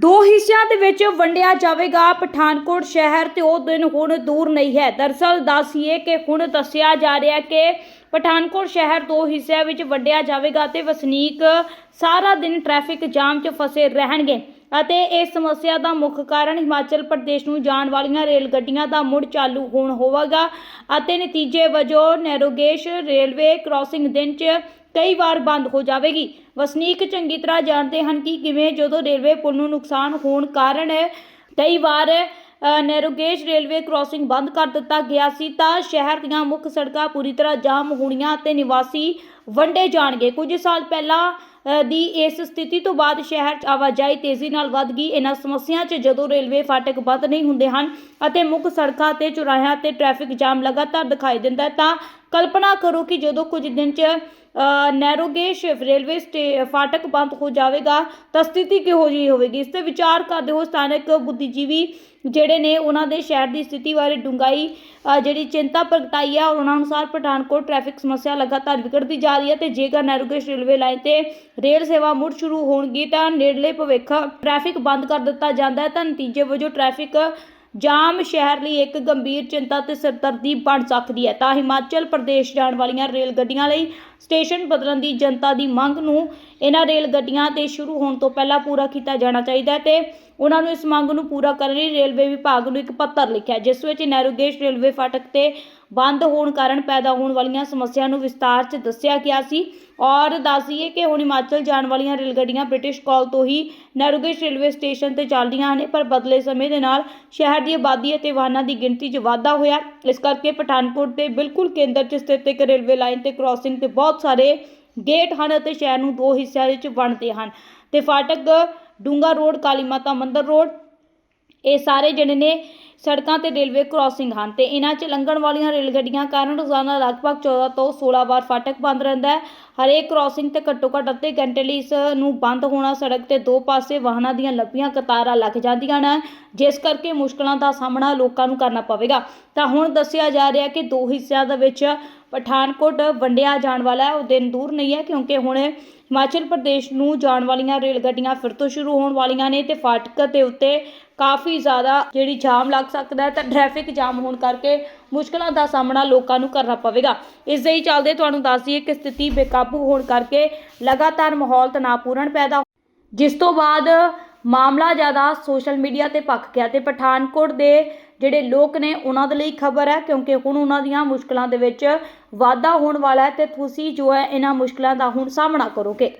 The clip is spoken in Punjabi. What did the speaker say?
ਦੋ ਹਿੱਸਿਆਂ ਦੇ ਵਿੱਚ ਵੰਡਿਆ ਜਾਵੇਗਾ। ਪਠਾਨਕੋਟ ਸ਼ਹਿਰ ਤੇ ਉਹ ਦਿਨ ਹੁਣ ਦੂਰ ਨਹੀਂ ਹੈ। ਦਰਸਲ ਦੱਸੀਏ ਕਿ ਹੁਣ ਦੱਸਿਆ ਜਾ ਰਿਹਾ ਕਿ ਪਠਾਨਕੋਟ ਸ਼ਹਿਰ ਦੋ ਹਿੱਸਿਆਂ ਵਿੱਚ ਵੰਡਿਆ ਜਾਵੇਗਾ ਤੇ ਵਸਨੀਕ ਸਾਰਾ ਦਿਨ ਟ੍ਰੈਫਿਕ ਜਾਮ 'ਚ ਫਸੇ ਰਹਿਣਗੇ। ਅਤੇ ਇਸ ਸਮੱਸਿਆ ਦਾ ਮੁੱਖ ਕਾਰਨ ਹਿਮਾਚਲ ਪ੍ਰਦੇਸ਼ ਨੂੰ ਜਾਣ ਵਾਲੀਆਂ ਰੇਲ ਗੱਡੀਆਂ ਦਾ ਮੁੜ ਚਾਲੂ ਹੋਣ ਹੋਵੇਗਾ ਅਤੇ ਨਤੀਜੇ ਵਜੋਂ ਨੈਰੋਗੇਸ਼ ਰੇਲਵੇ ਕ੍ਰਾਸਿੰਗ ਦਿਨ 'ਚ ਕਈ ਵਾਰ ਬੰਦ ਹੋ ਜਾਵੇਗੀ। ਵਸਨੀਕ ਚੰਗੀ ਤਰ੍ਹਾਂ ਜਾਣਦੇ ਹਨ ਕਿ ਕਿਵੇਂ ਜਦੋਂ ਰੇਲਵੇ ਪੁਲ ਨੂੰ ਨੁਕਸਾਨ ਹੋਣ ਕਾਰਨ ਕਈ ਵਾਰ ਅ, ਨੈਰੋਗੇਜ ਰੇਲਵੇ ਕ੍ਰਾਸਿੰਗ ਬੰਦ ਕਰ ਦਿੱਤਾ ਗਿਆ ਸੀ ਤਾਂ ਸ਼ਹਿਰ ਦੀਆਂ ਮੁੱਖ ਸੜਕਾਂ ਪੂਰੀ ਤਰ੍ਹਾਂ ਜਾਮ ਹੋਣੀਆਂ ਅਤੇ ਨਿਵਾਸੀ ਵੰਡੇ ਜਾਣਗੇ। ਕੁਝ ਸਾਲ ਪਹਿਲਾਂ ਦੀ ਇਸ ਸਥਿਤੀ ਤੋਂ ਬਾਅਦ ਸ਼ਹਿਰ 'ਚ ਆਵਾਜਾਈ ਤੇਜ਼ੀ ਨਾਲ ਵੱਧ ਗਈ। ਇਹਨਾਂ ਸਮੱਸਿਆ 'ਚ ਜਦੋਂ ਰੇਲਵੇ ਫਾਟਕ ਬੰਦ ਨਹੀਂ ਹੁੰਦੇ ਹਨ ਅਤੇ ਮੁੱਖ ਸੜਕਾਂ ਤੇ ਚੁਰਾਹਿਆਂ ਤੇ ਟ੍ਰੈਫਿਕ ਜਾਮ ਲਗਾਤਾਰ ਦਿਖਾਈ ਦਿੰਦਾ ਤਾਂ ਕਲਪਨਾ ਕਰੋ ਕਿ ਜਦੋਂ ਕੁਝ ਦਿਨ 'ਚ ਅ, ਰੇਲਵੇ ਸਟੇ ਫਾਟਕ ਬੰਦ ਹੋ ਜਾਵੇਗਾ ਤਾਂ ਸਥਿਤੀ ਕਿਹੋ ਜਿਹੀ ਹੋਵੇਗੀ? ਇਸ ਤੇ ਵਿਚਾਰ ਕਰਦੇ ਹੋ ਸਥਾਨਕ ਬੁੱਧੀਜੀਵੀ ਜਿਹੜੇ ਨੇ ਉਹਨਾਂ ਦੇ ਸ਼ਹਿਰ ਦੀ ਸਥਿਤੀ ਬਾਰੇ ਡੂੰਘਾਈ ਜਿਹੜੀ ਚਿੰਤਾ ਪ੍ਰਗਟਾਈ ਆ ਉਹਨਾਂ ਅਨੁਸਾਰ ਪਠਾਨਕੋਟ ਟ੍ਰੈਫਿਕ ਸਮੱਸਿਆ ਲਗਾਤਾਰ ਵਿਗੜਦੀ ਜਾ ਰਹੀ ਹੈ ਤੇ ਜੇਕਰ ਨੈਰੋਗੇਜ ਰੇਲਵੇ ਲਾਈਨ ਤੇ ਰੇਲ ਸੇਵਾ ਮੁੜ ਸ਼ੁਰੂ ਹੋਣਗੀ ਤਾਂ ਨੇੜਲੇ ਭਵਿੱਖ ਟ੍ਰੈਫਿਕ ਬੰਦ ਕਰ ਦਿੱਤਾ ਜਾਂਦਾ ਹੈ ਤਾਂ ਨਤੀਜੇ ਵਜੋਂ ਟ੍ਰੈਫਿਕ ਜਾਮ ਸ਼ਹਿਰ ਲਈ ਇੱਕ ਗੰਭੀਰ ਚਿੰਤਾ ਤੇ ਸਿਰਦਰਦੀ ਬਣ ਸਕਦੀ ਹੈ। ਤਾਂ ਹਿਮਾਚਲ ਪ੍ਰਦੇਸ਼ ਜਾਣ ਵਾਲੀਆਂ ਰੇਲ ਗੱਡੀਆਂ ਲਈ ਸਟੇਸ਼ਨ ਬਦਲਣ ਦੀ ਜਨਤਾ ਦੀ ਮੰਗ ਨੂੰ ਇਹਨਾਂ ਰੇਲ ਗੱਡੀਆਂ ਤੇ ਸ਼ੁਰੂ ਹੋਣ ਤੋਂ ਪਹਿਲਾਂ ਪੂਰਾ ਕੀਤਾ ਜਾਣਾ ਚਾਹੀਦਾ ਹੈ ਤੇ ਉਹਨਾਂ ਨੂੰ ਇਸ ਮੰਗ ਨੂੰ ਪੂਰਾ ਕਰਨ ਲਈ ਰੇਲਵੇ ਵਿਭਾਗ ਨੂੰ ਇੱਕ ਪੱਤਰ ਲਿਖਿਆ ਜਿਸ ਵਿੱਚ ਨੈਰੋਗੇਜ ਰੇਲਵੇ ਫਾਟਕ ਤੇ ਬੰਦ ਹੋਣ ਕਾਰਨ ਪੈਦਾ ਹੋਣ ਵਾਲੀਆਂ ਸਮੱਸਿਆ ਨੂੰ ਵਿਸਤਾਰ 'ਚ ਦੱਸਿਆ ਗਿਆ ਸੀ ਔਰ ਦੱਸੀਏ ਕਿ ਹੁਣ ਹਿਮਾਚਲ ਜਾਣ ਵਾਲੀਆਂ ਰੇਲ ਗੱਡੀਆਂ ਬ੍ਰਿਟਿਸ਼ ਕਾਲ ਤੋਂ ਹੀ ਨੈਰੋਗੇਜ ਰੇਲਵੇ ਸਟੇਸ਼ਨ ਤੇ ਚੱਲਦੀਆਂ ਹਨ, ਪਰ ਬਦਲੇ ਸਮੇਂ ਦੇ ਨਾਲ ਸ਼ਹਿਰ ਦੀ ਆਬਾਦੀ ਅਤੇ ਵਾਹਨਾਂ ਦੀ ਗਿਣਤੀ 'ਚ ਵਾਧਾ ਹੋਇਆ। ਇਸ ਕਰਕੇ ਪਠਾਨਕੋਟ ਦੇ ਬਿਲਕੁਲ ਕੇਂਦਰ 'ਚ ਸਥਿਤ ਇੱਕ ਰੇਲਵੇ ਲਾਈਨ ਤੇ ਕ੍ਰਾਸਿੰਗ ਤੇ ਬਹੁਤ ਸਾਰੇ ਗੇਟ ਹਨ ਅਤੇ ਸ਼ਹਿਰ ਨੂੰ ਦੋ ਹਿੱਸਿਆਂ ਵਿੱਚ ਵੰਡਦੇ ਹਨ। ਤੇ ਫਾਟਕ ਡੂੰਗਾ ਰੋਡ, ਕਾਲੀ ਮਾਤਾ ਮੰਦਰ ਰੋਡ, ਇਹ ਸਾਰੇ ਜਿਹੜੇ ਨੇ ਸੜਕਾਂ ਤੇ ਰੇਲਵੇ ਕ੍ਰਾਸਿੰਗ ਹਨ ਤੇ ਇਹਨਾਂ 'ਚ ਲੰਘਣ ਵਾਲੀਆਂ ਰੇਲ ਗੱਡੀਆਂ ਕਾਰਨ ਰੋਜ਼ਾਨਾ ਲਗਭਗ 14 ਤੋਂ 16 ਵਾਰ ਫਾਟਕ ਬੰਦ ਰਹਿੰਦਾ ਹੈ। ਹਰੇਕ ਕ੍ਰਾਸਿੰਗ ਤੇ ਘੱਟੋ ਘੱਟ ਅੱਧੇ ਘੰਟੇ ਲਈ ਇਸ ਨੂੰ ਬੰਦ ਹੋਣਾ ਸੜਕ ਤੇ ਦੋ ਪਾਸੇ ਵਾਹਨਾਂ ਦੀਆਂ ਲੰਬੀਆਂ ਕਤਾਰਾਂ ਲੱਗ ਜਾਂਦੀਆਂ ਨੇ। ਜਿਸ ਕਰਕੇ ਮੁਸ਼ਕਲਾਂ ਦਾ ਸਾਹਮਣਾ ਲੋਕਾਂ ਨੂੰ ਕਰਨਾ ਪਵੇਗਾ। ਤਾਂ ਹੁਣ ਦੱਸਿਆ ਜਾ ਰਿਹਾ ਕਿ ਦੋ ਹਿੱਸਿਆਂ ਦੇ ਵਿੱਚ ਪਠਾਨਕੋਟ ਵੰਡਿਆ ਜਾਣ ਵਾਲਾ ਹੈ, ਉਹ ਦਿਨ ਦੂਰ ਨਹੀਂ ਹੈ ਕਿਉਂਕਿ ਹੁਣ ਹਿਮਾਚਲ ਪ੍ਰਦੇਸ਼ ਨੂੰ ਜਾਣ ਵਾਲੀਆਂ ਰੇਲ ਗੱਡੀਆਂ ਫਿਰ ਤੋਂ ਸ਼ੁਰੂ ਹੋਣ ਵਾਲੀਆਂ ਨੇ ਤੇ ਫਾਟਕ ਦੇ ਉੱਤੇ ਕਾਫੀ ਜ਼ਿਆਦਾ ਜਿਹੜੀ ਜਾਮ ਲੱਗ ਸਕਦਾ ਹੈ ਤਾਂ ਟ੍ਰੈਫਿਕ ਜਾਮ ਹੋਣ ਕਰਕੇ ਮੁਸ਼ਕਲਾਂ ਦਾ ਸਾਹਮਣਾ ਲੋਕਾਂ ਨੂੰ ਕਰਨਾ ਪਵੇਗਾ। ਇਸ ਦੇ ਹੀ ਚੱਲਦੇ ਤੁਹਾਨੂੰ ਦੱਸ ਦਈਏ ਕਿ ਸਥਿਤੀ ਬੇਕਾਬੂ ਹੋਣ ਕਰਕੇ ਲਗਾਤਾਰ ਮਾਹੌਲ ਤਣਾਅਪੂਰਨ ਪੈਦਾ ਜਿਸ ਤੋਂ ਬਾਅਦ ਮਾਮਲਾ ਜ਼ਿਆਦਾ ਸੋਸ਼ਲ ਮੀਡੀਆ ਤੇ ਪੱਕ ਗਿਆ ਤੇ ਪਠਾਨਕੋਟ ਦੇ ਜਿਹੜੇ ਲੋਕ ਨੇ ਉਹਨਾਂ ਦੇ ਲਈ ਖਬਰ ਹੈ, ਕਿਉਂਕਿ ਹੁਣ ਉਹਨਾਂ ਦੀਆਂ ਮੁਸ਼ਕਲਾਂ ਦੇ ਵਿੱਚ ਵਾਧਾ ਹੋਣ ਵਾਲਾ ਹੈ ਤੇ ਤੁਸੀਂ ਜੋ ਹੈ ਇਹਨਾਂ ਮੁਸ਼ਕਲਾਂ ਦਾ ਹੁਣ ਸਾਹਮਣਾ ਕਰੋਗੇ।